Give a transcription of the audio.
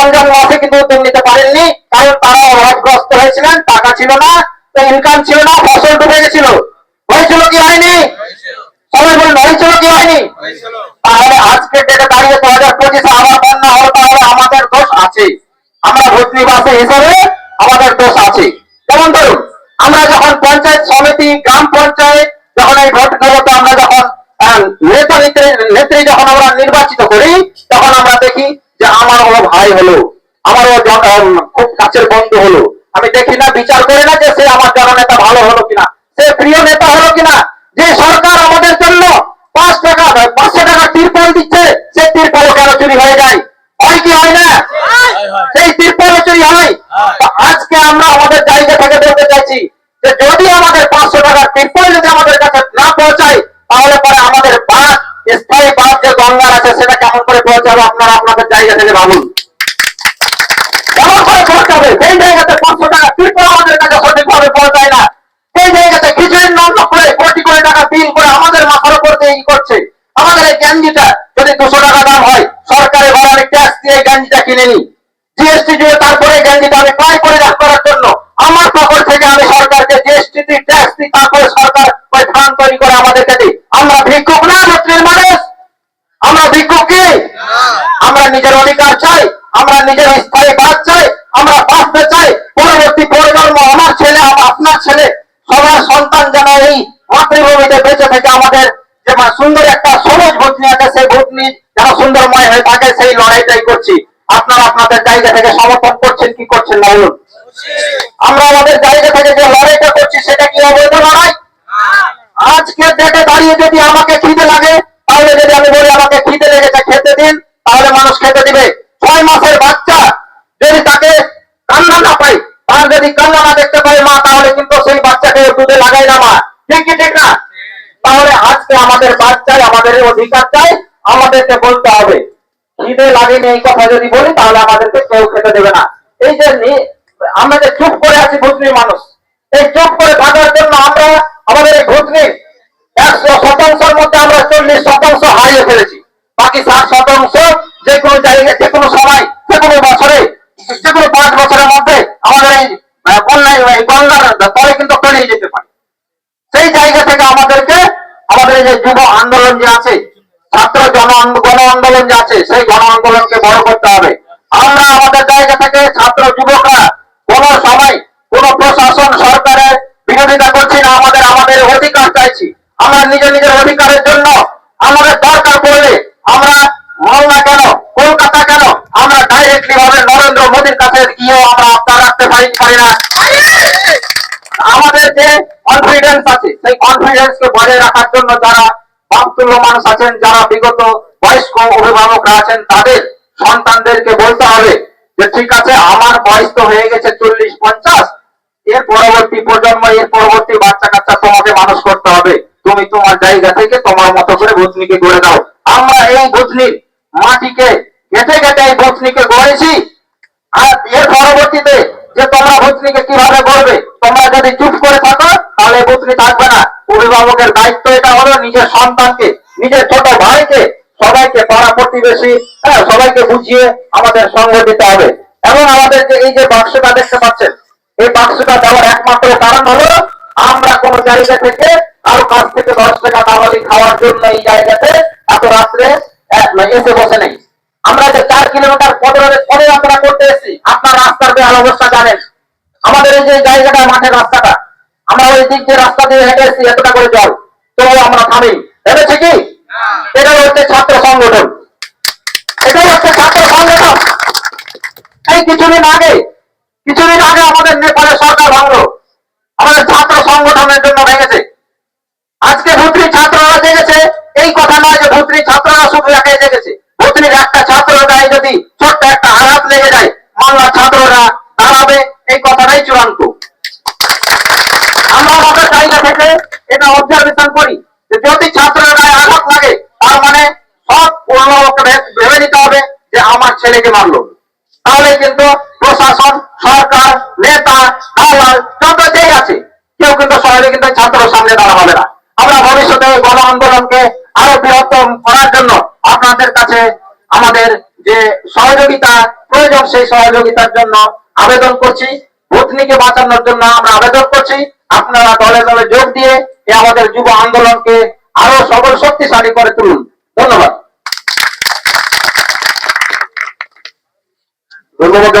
রমজান মাসে কিন্তু উদ্যোগ নিতে পারেননি কারণ তারা অভাবগ্রস্ত হয়েছিলেন টাকা ছিল না ইনকাম ছিল না ফসল ডুবে গেছিল। হয়েছিল কি হয়নি? সবাই বলুন হয়েছিল কি হয়নি? তাহলে আজকের ডেটে দাঁড়িয়ে দু হাজার পঁচিশে আবার বন্যা হলো তাহলে আমাদের দোষ আছে। আমরা ভূতনিবাসী হিসাবে আমাদের দোষ আছে। কেমন ধরুন? যে আমার ও ভাই হলো আমার জন- খুব কাছের বন্ধু হলো, আমি দেখি না, বিচার করি না যে সে আমার জননেতা ভালো হলো কিনা, সে প্রিয় নেতা হলো কিনা। যে সরকার আমাদের জন্য পাঁচ টাকা, পাঁচশো টাকা তিরপল দিচ্ছে, সে তিরপল কেন চুরি হয়ে যায়? হয় কি হয় না? সেই তিরপল চুরি হয়। আজকে আমরা আমাদের জায়গা থেকে বলতে চাইছি যে যদি আমাদের পাঁচশো টাকার তিরপল যদি আমাদের কাছে না পৌঁছায়, তাহলে পরে আমাদের বাদ যে গঙ্গার আছে, সেটা কেমন করে পৌঁছাবে আপনারা আপনাদের জায়গা থেকে ভাবুন। কেমন করে পৌঁছাবে সেই জায়গাতে পাঁচশো টাকা তিরপল আমাদের কাছে পৌঁছায় না। সেই জায়গাতে খিচুড়ির করে, কোটি কোটি টাকা বিল করে আমাদের মাথার উপর দিয়ে ই করছে। আমাদের এই গেঞ্জিটা যদি দুশো টাকা দাম হয়, সরকারি ভাড়ার ট্যাক্স দিয়ে এই গেঞ্জিটা কিনে নি জিএসটি দিয়ে তারপরে এই গেঞ্জিটা আমি ক্রয় পরিধান করার জন্য আমার পকেট থেকে আমি সরকারকে জিএসটি দিই ট্যাক্স দিই তারপরে সরকার ওই ফান্ড তৈরি করে আমাদেরকে দিই আমরা ভিক্ষুক না ছাত্রীর মানুষ আমরা ভিক্ষুক কি আমরা নিজের অধিকার চাই, আমরা নিজের স্থায়ী বাদ চাই, আমরা বাঁচতে চাই। পরবর্তী প্রজন্ম আমার ছেলে আপনার ছেলে, সবার সন্তান যেন এই মাতৃভূমিতে বেঁচে থেকে আমাদের যে সুন্দর একটা সবুজ ভূতনি আছে, সেই ভূতনি যেন সুন্দরময় হয়ে থাকে, সেই লড়াইটাই করছি। আপনারা আপনাদের জায়গা থেকে সমর্থন করছেন, কি করছেন না বলুন? আমরা আমাদের জায়গা থেকে যে লড়াইটা করছি, সেটা কি অবৈধ লড়াই? আজকে ডেটে দাঁড়িয়ে যদি আমাকে খিদে লাগে, তাহলে যদি আমি বলি আমাকে খিদে লেগেছে, খেতে দিন। তাহলে মানুষ খেতে দিবে। ছয় মাসের বাচ্চা যদি তাকে কান্না না পাই তার যদি কান্না না দেখতে পাই মা, তাহলে কিন্তু সেই বাচ্চাকে দুধে লাগাই না, মা। ঠিক কি ঠিক না? তাহলে আজকে আমাদের বাচ্চাই আমাদের অধিকার চাই আমাদেরকে বলতে হবে। খিদে লাগেনি এই কথা যদি বলি, তাহলে আমাদেরকে কেউ খেতে দেবে না। এই যে আমরা যে চুপ করে আছি ভুতনির মানুষ, এই চুপ করে থাকার জন্য আমরা আমাদের এই ভুতনি একশো শতাংশের মধ্যে আমরা চল্লিশ শতাংশ হারিয়ে ফেলেছি। বাকি ষাট শতাংশ যে কোনো জায়গায়, যে কোনো সময়, যে কোনো বছরে, যে কোনো পাঁচ বছরের মধ্যে আমাদের এই বন্যায় গঙ্গার তলে কিন্তু তলিয়ে যেতে পারে। সেই জায়গা থেকে আমাদেরকে, আমাদের যে যুব আন্দোলন যে আছে, ছাত্র জন গণ আন্দোলন যে আছে, সেই গণ আন্দোলনকে বড় করতে হবে। আমরা আমাদের জায়গা থেকে ছাত্র যুবকরা কোন সময় কোন প্রশাসন সরকারের বিরোধিতা করছি না, আমাদের আমাদের অধিকার চাইছি। আমরা নিজের নিজের অধিকারের জন্য আমাদের দরকার পড়লে আমরা মালদা কেন, কলকাতা কেন, আমরা ডাইরেক্টলি ভাবে নরেন্দ্র মোদীর কাছে গিয়েও আমরা আবদার রাখতে পারি পারি না? আমাদের যে কনফিডেন্স আছে, সেই কনফিডেন্স কে বজায় রাখার জন্য যারা বাপতুল্য মানুষ আছেন, যারা বিগত বয়স্ক অভিভাবকরা আছেন, তাদের সন্তানদেরকে বলতে হবে যে, ঠিক আছে, আমার বয়স তো হয়ে গেছে চল্লিশ পঞ্চাশ, এর পরবর্তী প্রজন্ম, এর পরবর্তী বাচ্চা কাচ্চা তোমাকে মানুষ করতে হবে। তোমার জায়গা থেকে তোমার মতো করে ভূতনিকে গড়ে দাও। আমরা এই ভূতনির মাটিকে গেটে গেটে এই ভূতনিকে গড়েছি। আর এর পরবর্তীতে যে তোমরা ভূতনিকে কীভাবে করবে তোমরা যদি চুপ করে থাকো, তাহলে ভূতনি থাকবে না। অভিভাবকের দায়িত্ব এটা হলো নিজের সন্তানকে, নিজের ছোট ভাইকে সবাইকে পাড়া প্রতিবেশী হ্যাঁ সবাইকে বুঝিয়ে আমাদের সঙ্গ দিতে হবে। এবং আমাদের যে এই যে বাক্সটা দেখতে পাচ্ছেন, এই বাক্সটা দেওয়ার একমাত্র কারণ হলো আমরা কোন জায়গা থেকে কারও কাছ থেকে দশ টাকা দাবালি খাওয়ার জন্য এই জায়গাতে এত রাত্রে আহ, এসে বসে নেই। আমরা যে চার কিলোমিটার পদরে পদযাত্রা করতে এসেছি আপনার রাস্তার বেহাল অবস্থা জানেন। আমাদের এই যে জায়গাটা মাঠের রাস্তাটা আমরা ওই দিক দিয়ে রাস্তা দিয়ে হেঁটে এসেছি এতটা করে জল। তো আমরা থামি। ভেবেছি কি? এটা হচ্ছে ছাত্র সংগঠন। এটাই হচ্ছে ছাত্র সংগঠন। এই কিছুদিন আগে কিছুদিন আগে আমাদের নেপালের সরকার ভাঙলো। আমাদের ছাত্র সংগঠনের জন্য ভেঙেছে। আজকে ভুতরি ছাত্ররা জেগেছে এই কথা নয় যে ভুতরি ছাত্ররা শুধু একাই জেগেছে ভুতরির একটা ছাত্র গায়ে যদি ছোট্ট একটা আঘাত লেগে যায় বাংলার ছাত্ররা দাঁড়াবে। এই কথাটাই চূড়ান্ত। আমরা আমাদের জায়গা থেকে এটা করি যে যদি ছাত্রের গায়ে আঘাত লাগে, তার মানে সব ভেবে নিতে হবে যে আমার ছেলেকে মারলো। তাহলে কিন্তু প্রশাসন, সরকার, নেতা, দালাল, যত যেই আছে, কেউ কিন্তু সহজে কিন্তু ছাত্র সামনে দাঁড়া হবে না। আমরা ভবিষ্যতে গণ আন্দোলনকে আরও বৃহত্তম করার জন্য আপনাদের কাছে আমাদের যে সহযোগিতা প্রয়োজন, সেই সহযোগিতার জন্য আবেদন করছি। ভূতনিকে বাঁচানোর জন্য আমরা আবেদন করছি। আপনারা দলে দলে যোগ দিয়ে আমাদের যুব আন্দোলনকে আরও সবল, শক্তিশালী করে তুলুন। ধন্যবাদ। ধন্যবাদ